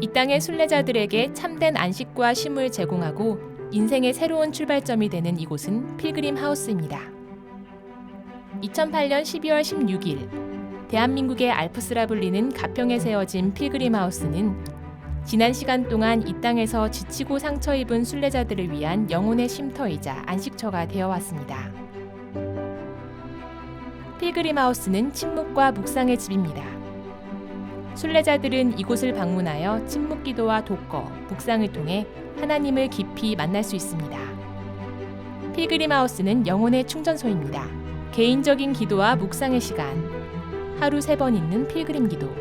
이 땅의 순례자들에게 참된 안식과 쉼을 제공하고 인생의 새로운 출발점이 되는 이곳은 필그림 하우스입니다. 2008년 12월 16일 대한민국의 알프스라 불리는 가평에 세워진 필그림 하우스는 지난 시간 동안 이 땅에서 지치고 상처 입은 순례자들을 위한 영혼의 쉼터이자 안식처가 되어 왔습니다. 필그림 하우스는 침묵과 묵상의 집입니다. 순례자들은 이곳을 방문하여 침묵 기도와 독거, 묵상을 통해 하나님을 깊이 만날 수 있습니다. 필그림 하우스는 영혼의 충전소입니다. 개인적인 기도와 묵상의 시간, 하루 세 번 있는 필그림 기도,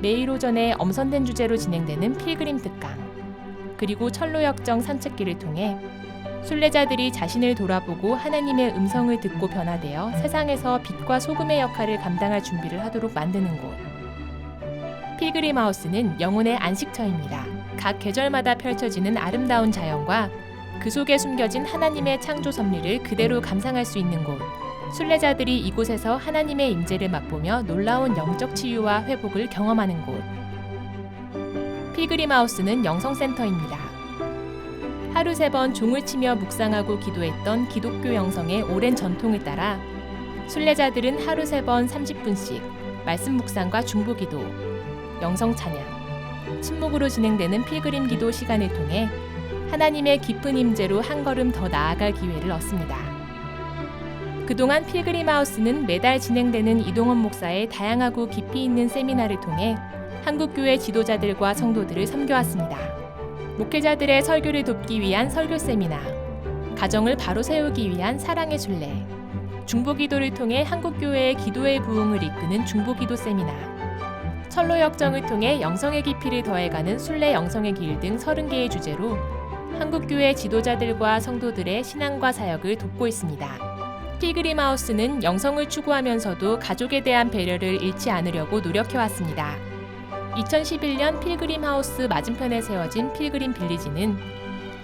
매일 오전에 엄선된 주제로 진행되는 필그림 특강, 그리고 철로역정 산책길을 통해 순례자들이 자신을 돌아보고 하나님의 음성을 듣고 변화되어 세상에서 빛과 소금의 역할을 감당할 준비를 하도록 만드는 곳. 필그림 하우스는 영혼의 안식처입니다. 각 계절마다 펼쳐지는 아름다운 자연과 그 속에 숨겨진 하나님의 창조 섭리를 그대로 감상할 수 있는 곳. 순례자들이 이곳에서 하나님의 임재를 맛보며 놀라운 영적 치유와 회복을 경험하는 곳. 필그림 하우스는 영성센터입니다. 하루 세 번 종을 치며 묵상하고 기도했던 기독교 영성의 오랜 전통을 따라 순례자들은 하루 세 번 30분씩 말씀 묵상과 중보 기도, 영성 찬양, 침묵으로 진행되는 필그림 기도 시간을 통해 하나님의 깊은 임재로 한 걸음 더 나아갈 기회를 얻습니다. 그동안 필그림 하우스는 매달 진행되는 이동원 목사의 다양하고 깊이 있는 세미나를 통해 한국 교회 지도자들과 성도들을 섬겨왔습니다. 목회자들의 설교를 돕기 위한 설교 세미나, 가정을 바로 세우기 위한 사랑의 순례, 중보기도를 통해 한국 교회의 기도의 부흥을 이끄는 중보기도 세미나, 철로 역정을 통해 영성의 깊이를 더해가는 순례 영성의 길 등 30개의 주제로 한국 교회 지도자들과 성도들의 신앙과 사역을 돕고 있습니다. 필그림 하우스는 영성을 추구하면서도 가족에 대한 배려를 잃지 않으려고 노력해 왔습니다. 2011년 필그림 하우스 맞은편에 세워진 필그림 빌리지는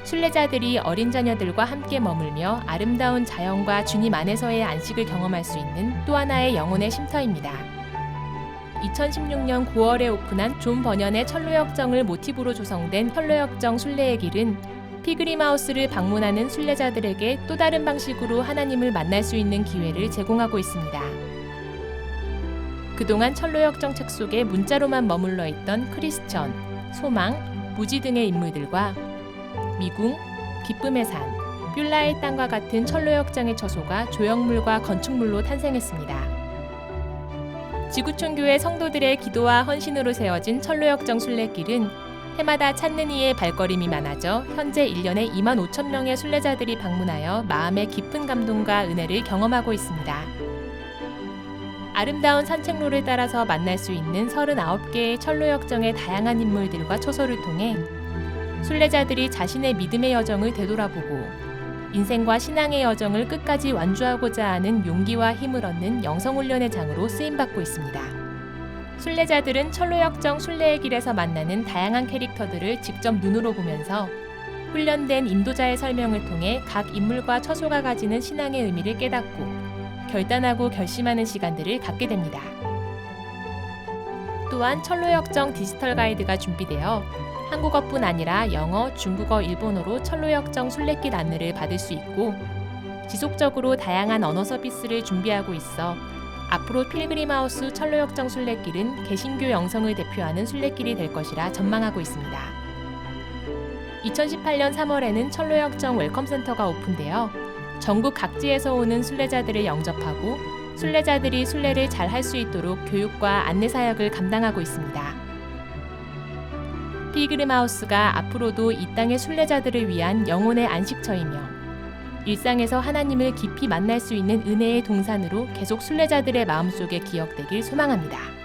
순례자들이 어린 자녀들과 함께 머물며 아름다운 자연과 주님 안에서의 안식을 경험할 수 있는 또 하나의 영혼의 쉼터입니다. 2016년 9월에 오픈한 존 버년의 철로역정을 모티브로 조성된 철로역정 순례의 길은 피그림 하우스를 방문하는 순례자들에게 또 다른 방식으로 하나님을 만날 수 있는 기회를 제공하고 있습니다. 그동안 철로역정 책 속에 문자로만 머물러 있던 크리스천, 소망, 무지 등의 인물들과 미궁, 기쁨의 산, 뷸라의 땅과 같은 철로역정의 처소가 조형물과 건축물로 탄생했습니다. 지구촌 교회 성도들의 기도와 헌신으로 세워진 철로역정 순례길은 해마다 찾는 이의 발걸음이 많아져 현재 1년에 2만 5천 명의 순례자들이 방문하여 마음의 깊은 감동과 은혜를 경험하고 있습니다. 아름다운 산책로를 따라서 만날 수 있는 39개의 철로역정의 다양한 인물들과 초소를 통해 순례자들이 자신의 믿음의 여정을 되돌아보고 인생과 신앙의 여정을 끝까지 완주하고자 하는 용기와 힘을 얻는 영성훈련의 장으로 쓰임받고 있습니다. 순례자들은 철로역정 순례의 길에서 만나는 다양한 캐릭터들을 직접 눈으로 보면서 훈련된 인도자의 설명을 통해 각 인물과 처소가 가지는 신앙의 의미를 깨닫고 결단하고 결심하는 시간들을 갖게 됩니다. 또한 철로역정 디지털 가이드가 준비되어 한국어뿐 아니라 영어, 중국어, 일본어로 철로역정 순례길 안내를 받을 수 있고 지속적으로 다양한 언어 서비스를 준비하고 있어 앞으로 필그림하우스 철로역정 순례길은 개신교 영성을 대표하는 순례길이 될 것이라 전망하고 있습니다. 2018년 3월에는 철로역정 웰컴센터가 오픈되어 전국 각지에서 오는 순례자들을 영접하고 순례자들이 순례를 잘 할 수 있도록 교육과 안내 사역을 감당하고 있습니다. 필그림 하우스가 앞으로도 이 땅의 순례자들을 위한 영혼의 안식처이며 일상에서 하나님을 깊이 만날 수 있는 은혜의 동산으로 계속 순례자들의 마음속에 기억되길 소망합니다.